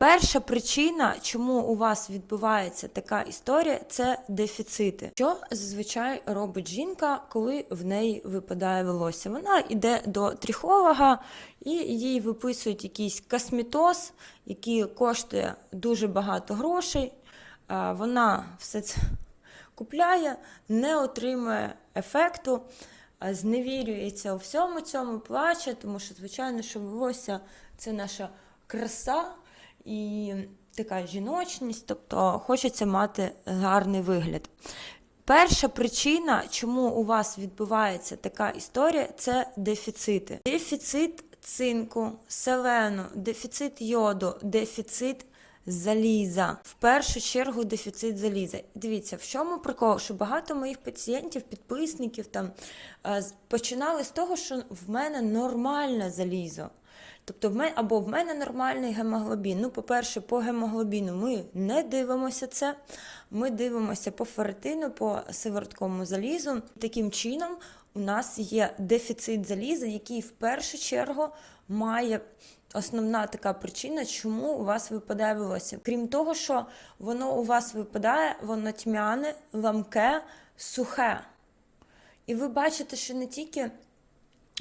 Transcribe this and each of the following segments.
Перша причина, чому у вас відбувається така історія, це дефіцити. Що зазвичай робить жінка, коли в неї випадає волосся? Вона йде до трихолога і їй виписують якийсь косметоз, який коштує дуже багато грошей. Вона все це купляє, не отримує ефекту, зневірюється у всьому цьому, плаче, тому що, звичайно, що волосся це наша краса і така жіночність, тобто хочеться мати гарний вигляд. Перша причина, чому у вас відбувається така історія, це дефіцити. Дефіцит цинку, селену, дефіцит йоду, дефіцит заліза. В першу чергу дефіцит заліза. Дивіться, в чому прикол, що багато моїх пацієнтів, підписників там е, починали з того, що в мене нормальне залізо. Тобто в мене або в мене нормальний гемоглобін. Ну, по-перше, по гемоглобіну ми не дивимося це. Ми дивимося по ферритину, по сиворотковому залізу. Таким чином, у нас є дефіцит заліза, який в першу чергу має основна така причина, чому у вас випадає волосся. Крім того, що воно у вас випадає, воно тьмяне, ламке, сухе. І ви бачите, що не тільки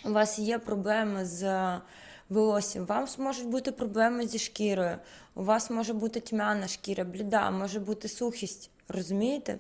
у вас є проблеми з е, волоссям, у вас можуть бути проблеми зі шкірою, у вас може бути тьмяна шкіра, бліда, може бути сухість. Розумієте?